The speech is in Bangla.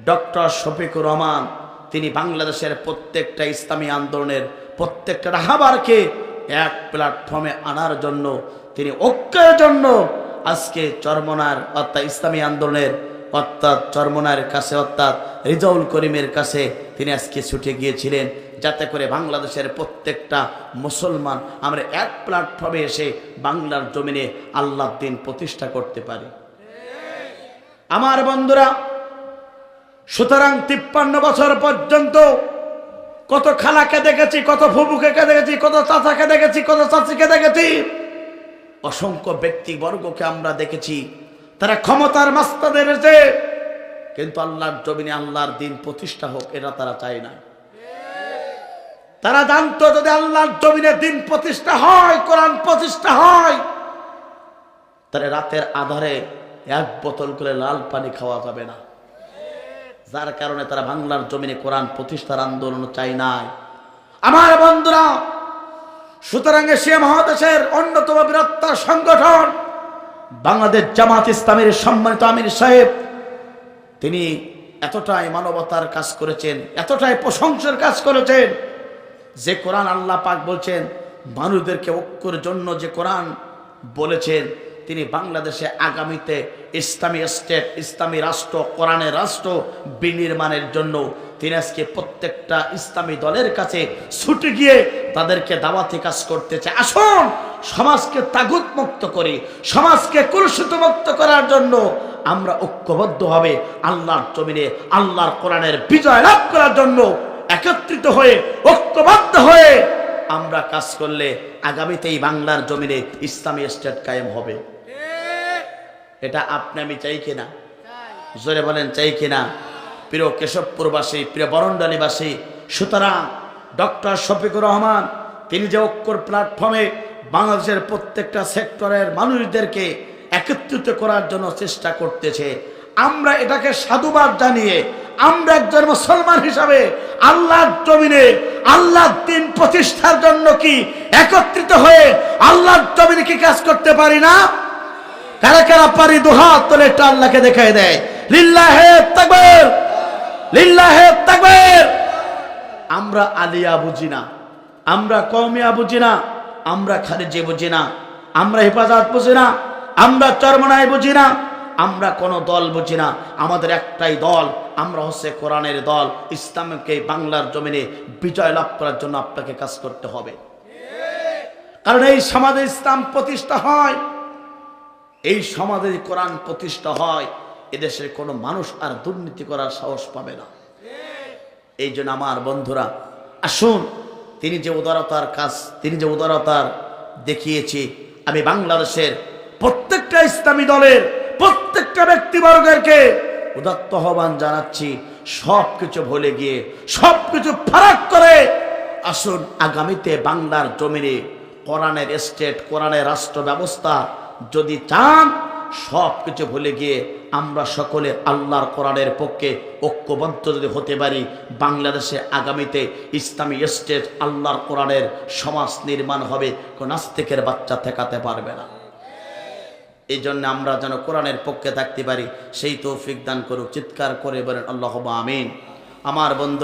ডক্টর শফিকুর রহমান, তিনি বাংলাদেশের প্রত্যেকটা ইসলামী আন্দোলনের প্রত্যেকটা রাহাবারকে এক প্ল্যাটফর্মে আনার জন্য, তিনি ঐক্যের জন্য আজকে চরমনার অর্থাৎ ইসলামী আন্দোলনের, অর্থাৎ চরমনার কাছে, অর্থাৎ রিজাউল করিমের কাছে তিনি আজকে ছুটে গিয়েছিলেন, যাতে করে বাংলাদেশের প্রত্যেকটা মুসলমান আমরা এক প্ল্যাটফর্মে এসে বাংলার জমিনে আল্লাহ দিন প্রতিষ্ঠা করতে পারি। আমার বন্ধুরা সুতরাং তিপ্পান্ন বছর পর্যন্ত কত খালাকে দেখেছি, কত ফুবুকে দেখেছি, কত চাচাকে দেখেছি, কত চাচিকে দেখেছি। অসংখ্য ব্যক্তিবর্গকে আমরা দেখেছি, তারা ক্ষমতার মাস্তাদের এসে কিন্তু আল্লাহর জমিনে আল্লাহর দিন প্রতিষ্ঠা হোক, এটা তারা চায় না। তারা জানতো যদি আল্লাহর জমিনে দিন প্রতিষ্ঠা হয়, কোরআন প্রতিষ্ঠা হয়, তাহলে রাতের আধারে এক বোতল করে লাল পানি খাওয়া যাবে না। যার কারণে তারা বাংলার জমিনে কোরআন প্রতিষ্ঠার আন্দোলন চাই নাই। আমার বন্ধুরা, সুতরাং এশিয়া মহাদেশের অন্যতম বৃহত্তর সংগঠন বাংলাদেশ জামাত ইসলামের সম্মানিত আমির সাহেব, তিনি এতটাই মানবতার কাজ করেছেন, এতটাই প্রশংসার কাজ করেছেন যে কোরআন আল্লাহ পাক বলছেন, মানুষদেরকে ঐক্যর জন্য যে কোরআন বলেছেন, তিনি বাংলাদেশে আগামীতে ইসলামী স্টেট, ইসলামী রাষ্ট্র, কোরআনের রাষ্ট্র বিনির্মাণের জন্য তিনি আজকে প্রত্যেকটা ইসলামী দলের কাছে ছুটে গিয়ে তাদেরকে দাওয়াতি কাজ করতে চায়। আসুন, সমাজকে তাগুত মুক্ত করি, সমাজকে কলুষিত মুক্ত করার জন্য আমরা ঐক্যবদ্ধ হবে আল্লাহর জমিনে, আল্লাহর কোরআনের বিজয় লাভ করার জন্য একত্রিত হয়ে, ঐক্যবদ্ধ হয়ে আমরা কাজ করলে আগামীতেই বাংলার জমিনে ইসলামী স্টেট কায়েম হবে। এটা আপনি আমি চাই কিনা জোরে বলেন, চাই কিনা প্রিয় কেশবপুরবাসী, প্রিয় বরণডালিবাসী, সুতরাং ডক্টর শফিকুর রহমান, তিনি যে ঐক্যর প্ল্যাটফর্মে বাংলাদেশের প্রত্যেকটা সেক্টরের মানুষদেরকে একত্রিত করার জন্য চেষ্টা করতেছে, আমরা এটাকে সাধুবাদ জানিয়ে, আমরা একজন মুসলমান হিসাবে আল্লাহর জমিনে, আল্লাহর দিন প্রতিষ্ঠার জন্য কি একত্রিত হয়ে আল্লাহর জমিনে কি কাজ করতে পারি না? কারা কারা পারি দুহাত তোলে একটা আল্লাহকে দেখাই দেয়। লিল্লাহে তাকবীর লিল্লাহে তাকবীর। আমরা আলিয়া বুঝি না, আমরা কওমিয়া বুঝি না, আমরা খারিজি বুঝি না, আমরা হেফাজত বুঝি না, আমরা চরমনায় বুঝি না, আমরা কোনো দল বুঝি না, আমাদের একটাই দল, আমরা হচ্ছে কোরআনের দল। ইসলামকে বাংলার জমিনে বিজয় লাভ করার জন্য আপনাকে কাজ করতে হবে। কারণ এই সমাজে ইসলাম প্রতিষ্ঠা হয় এই সমাজে কোরআন প্রতিষ্ঠা হয়, এদেশের কোনো মানুষ আর দুর্নীতি করার সাহস পাবে না। এই জন্য আমার বন্ধুরা, আসুন, তিনি যে উদারতার কাজ, তিনি যে উদারতার দেখিয়েছি, আমি বাংলাদেশের প্রত্যেকটা ইসলামী দলের, প্রত্যেকটা ব্যক্তিবর্গেরকে উদাত্ত আহ্বান জানাচ্ছি সব কিছু ভুলে গিয়ে সব কিছু ফারাক করে, আসুন আগামীতে বাংলার জমিনে কোরআনের স্টেট, কোরআনের রাষ্ট্র ব্যবস্থা যদি চান সব কিছু ভুলে গিয়ে আমরা সকলে আল্লাহর কোরআনের পক্ষে ঐক্যবদ্ধ যদি হতে পারি, বাংলাদেশে আগামীতে ইসলামী স্টেট আল্লাহর কোরআনের সমাজ নির্মাণ হবে, কোন নাস্তিকের বাচ্চা ঠেকাতে পারবে না। এই জন্য আমরা যেন কোরআনের পক্ষে থাকতে পারি, সেই তৌফিক দান করুক, চিৎকার করে বলেন আল্লাহ আমিন। আমার বন্ধু